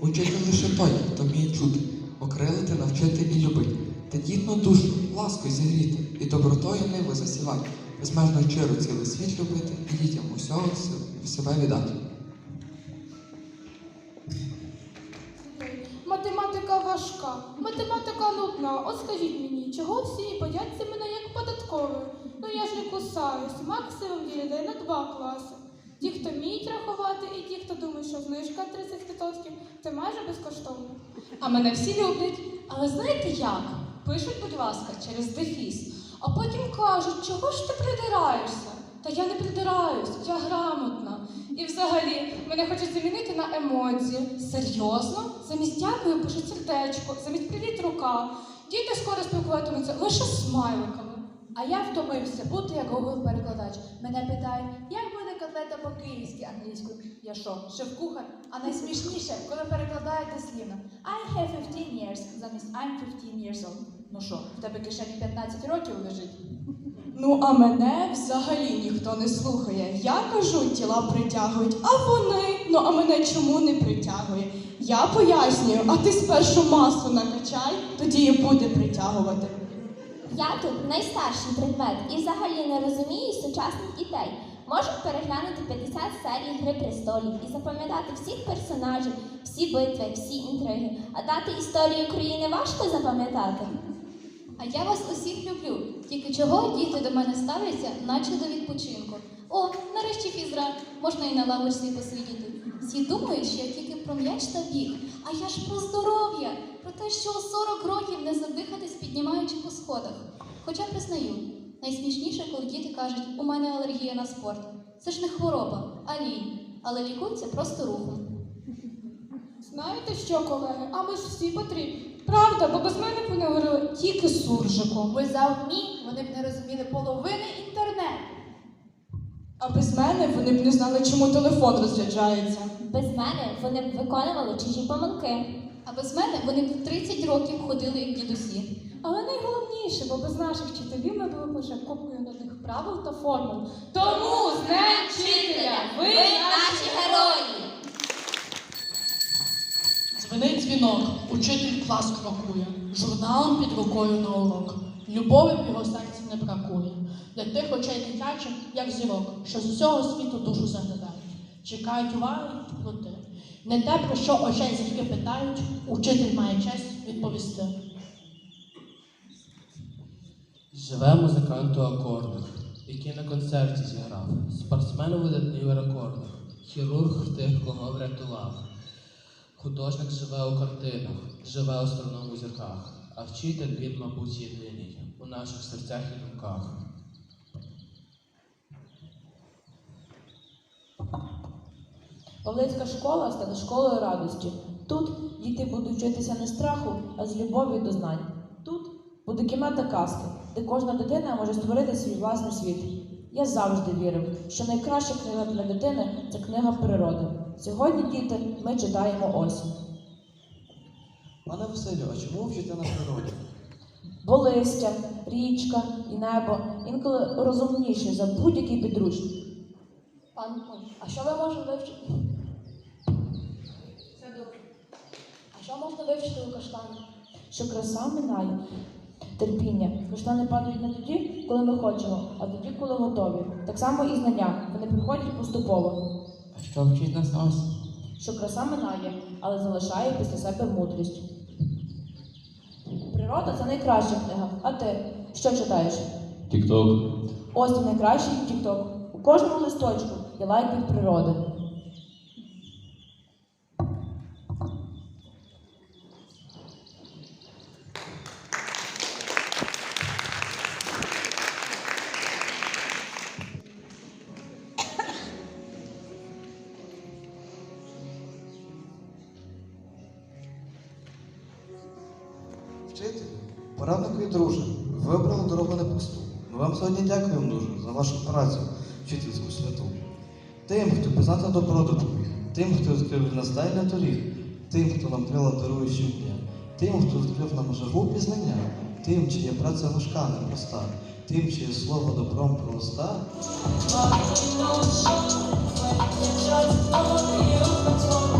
Учитель лише той, хто вміє чути, окрилити, навчити і любити, тендітну душу, ласкою зігріти, і добротою ниву засівати, безмежно щиро цілий світ любити і дітям усього себе віддати. Математика важка, математика нудна. От скажіть мені, чого всі бояться мене як податкової? Ну я ж не кусаюсь, максимум ділянин на два класи. Ті, хто вміють рахувати, і ті, хто думає, що знижка 30% це майже безкоштовно. А мене всі люблять. Але знаєте як? Пишуть, будь ласка, через дефіс, а потім кажуть, чого ж ти придираєшся? Та я не придираюсь, я грамотна. І взагалі мене хочуть замінити на емодзі. Серйозно? Замість дякую пишуть сердечко, замість привіт рука. Діти скоро спілкуватимуться лише смайликами. А я втомився бути як Google перекладач. Мене питають, як буде котлета по-київськи англійською. Я що, шеф-кухар? А найсмішніше, коли перекладаєте слівно I have 15 years замість I'm 15 years old. Ну що, в тебе кишені 15 років лежить? Ну, а мене взагалі ніхто не слухає. Я кажу, тіла притягують, а вони. Ну а мене чому не притягує? Я пояснюю, а ти спершу масу накачай, тоді і буде притягувати. Я тут найстарший предмет і взагалі не розумію сучасних дітей. Можуть переглянути 50 серій Гри престолів і запам'ятати всіх персонажів, всі битви, всі інтриги. А дати історію України важко запам'ятати. А я вас усіх люблю. Тільки чого діти до мене ставляться, наче до відпочинку. О, нарешті фізра, можна і на лавочці посидіти. Всі думають, що я тільки про м'яч та біг, а я ж про здоров'я, про те, що у 40 років не задихатись, піднімаючи по сходах. Хоча признаю, найсмішніше, коли діти кажуть, у мене алергія на спорт. Це ж не хвороба, а лінь, але лікується просто рухом. Знаєте що, колеги? А ми ж всі потрібні. Правда, бо без мене б вони говорили тільки суржиком. Ви завмі, вони б не розуміли половини інтернету. А без мене вони б не знали, чому телефон розряджається. Без мене вони б виконували чужі помилки. А без мене вони б 30 років ходили як дідусі. Але найголовніше, бо без наших вчителів ми були б лише купою нудних правил та формул. Тому з Днем вчителя! Ви наші герої! Дзвенить дзвінок, учитель клас крокує, журналом під рукою на урок. Любові в його серці не бракує. Для тих очей дитячих, як зірок, що з усього світу душу заглядають. Чекають уваги й проти. Не те, про що очей зірки питають, учитель має честь відповісти. Живе музикант у акордах, який на концерті зіграв, спортсмен видатний у рекордах, хірург в тих, кого врятував. Художник живе у картинах, живе у странному зірках, а вчитель він, мабуть, єдиний у наших серцях і думках. Павлицька школа стане школою радості. Тут діти будуть вчитися не страху, а з любові до знань. Тут буде кімната казки, де кожна дитина може створити свій власний світ. Я завжди вірив, що найкраща книга для дитини це книга природи. Сьогодні, діти, ми читаємо осінь. Пане Василю, а чому ви вчите на природі? Бо листя, річка і небо інколи розумніші за будь-який підручник. Пан, а що ви можете вивчити? А що можна вивчити у каштані? що краса минає. Терпіння. Каштани падають не тоді, коли ми хочемо, а тоді, коли готові. Так само і знання. Вони приходять поступово. А що вчить нас ось? Що краса минає, але залишає після себе мудрість. Природа це найкраща книга. А ти що читаєш? Тік-ток. Ось і найкращий тікток. У кожному листочку є лайк від природи. Вашу працю, вчительську святу. Тим, хто пізнати добро допоміг, тим, хто відкрив нас тайне доріг, тим, хто нам крила дарує щодня, тим, хто відкрив нам жагу пізнання, тим, чия праця важка, непроста, тим, чиє слово добром проста. Смотреть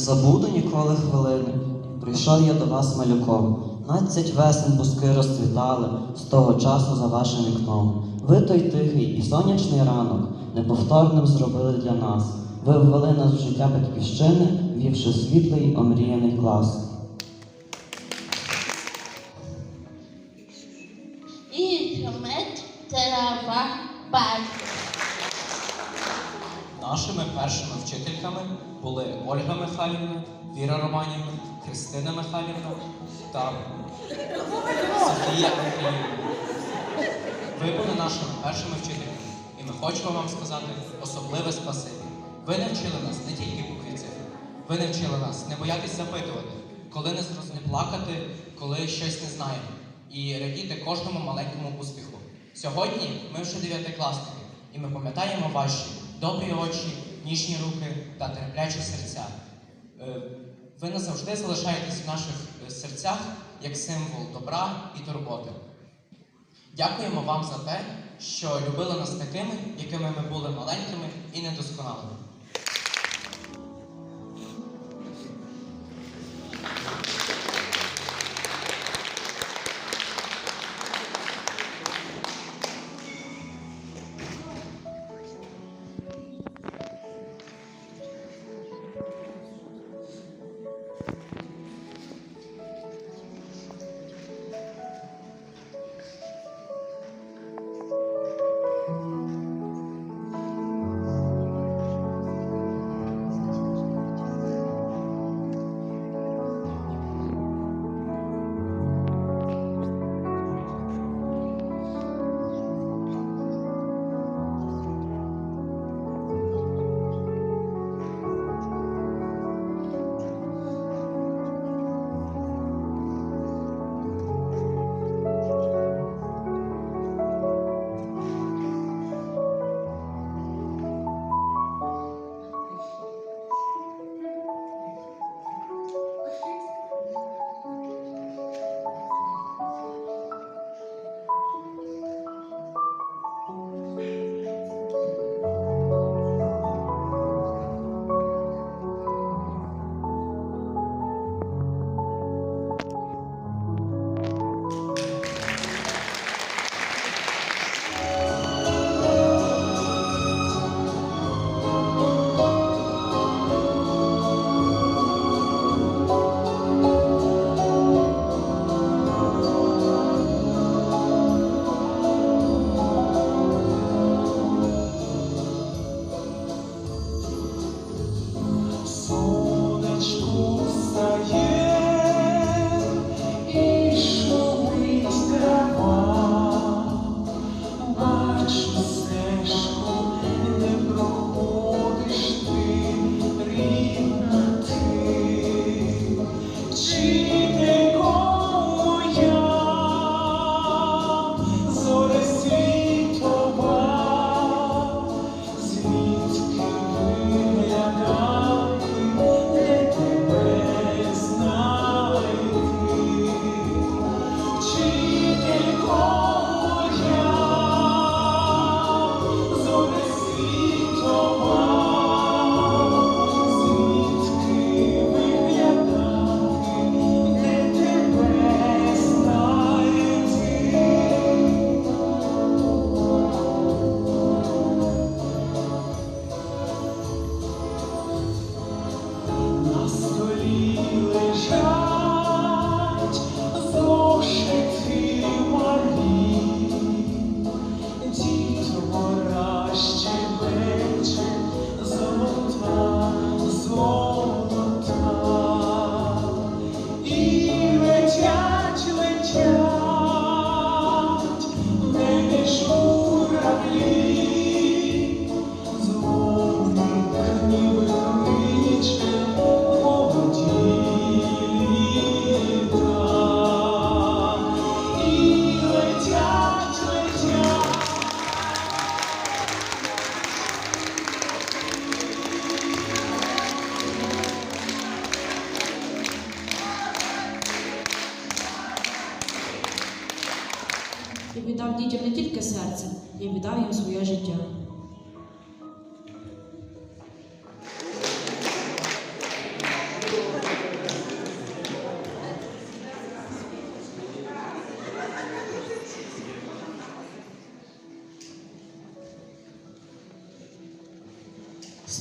забуду ніколи хвилини. Прийшов я до вас малюком. Надцять весен бузки розцвітали з того часу за вашим вікном. Ви той тихий і сонячний ранок неповторним зробили для нас. Ви ввели нас в життя батьківщини, вівши світлий омріяний клас. Інструмент трава батько. Нашими першими вчительками були Ольга Михайлівна, Віра Романівна, Христина Михайлівна та Софія Андріївна. Ви були нашими першими вчительками, і ми хочемо вам сказати особливе спасибі. Ви навчили нас не тільки букві цифр, ви навчили нас не боятись запитувати, коли не плакати, коли щось не знаємо, і радіти кожному маленькому успіху. Сьогодні ми вже дев'ятикласники, і ми пам'ятаємо ваші добрі очі, ніжні руки та терплячі серця. Е, Ви назавжди залишаєтесь в наших е, серцях як символ добра і турботи. Дякуємо вам за те, що любили нас такими, якими ми були маленькими і недосконалими.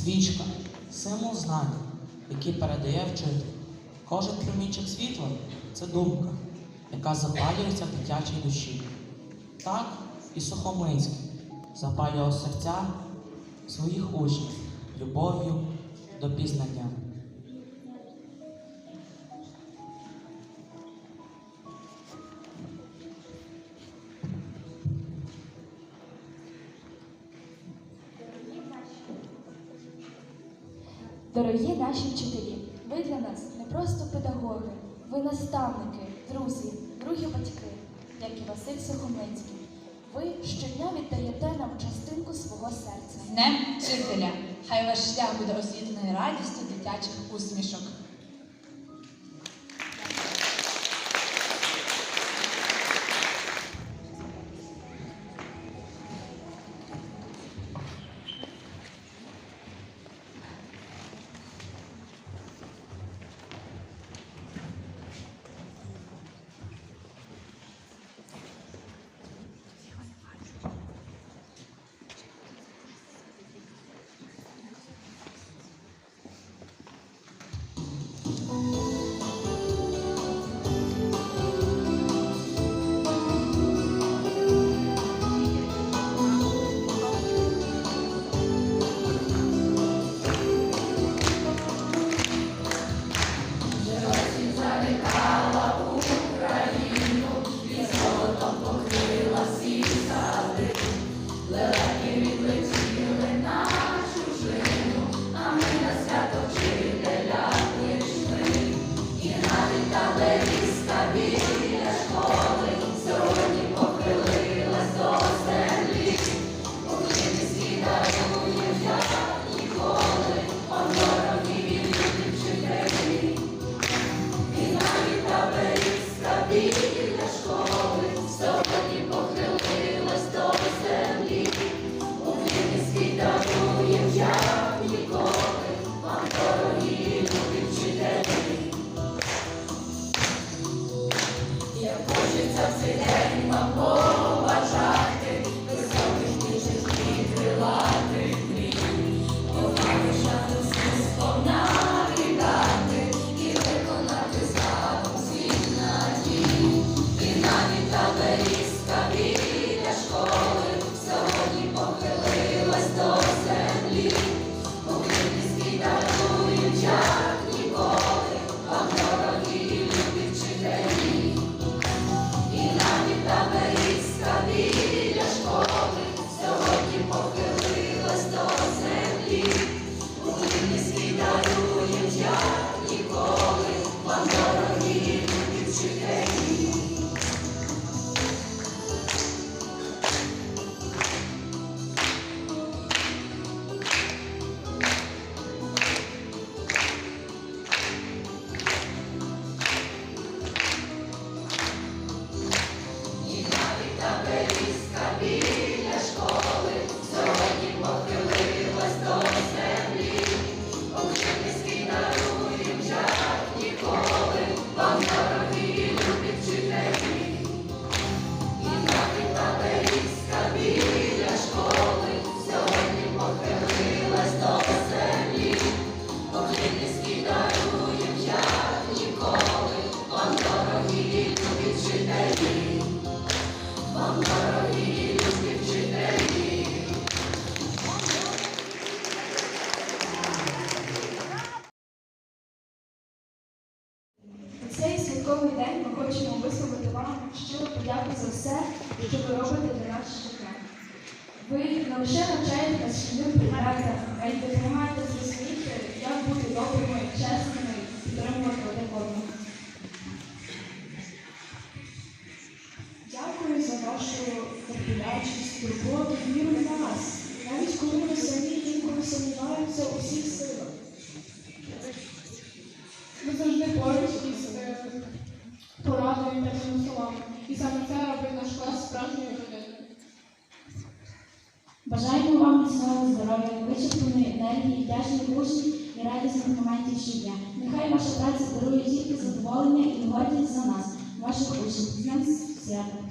Свічка символ знання, який передає вчитель. Кожен промінчик світла це думка, яка запалюється в дитячій душі. Так і Сухоминський запалював серця своїх учнів любов'ю до пізнання. Дорогі наші вчителі, ви для нас не просто педагоги, ви наставники, друзі, другі батьки, як і Василь Сухомлинський. Ви щодня віддаєте нам частинку свого серця. Днем вчителя! Хай ваш шлях буде освітлений радістю дитячих усмішок. Лише навчаєте нас шкільним предметам, а й допомагаєте зрозуміти, вам міцного здоров'я, вичерпаної енергії, вдячних учнів і радісних моментів щодня. Нехай ваша праця дарує тільки задоволення і гордість за нас, ваших учнів. З святом!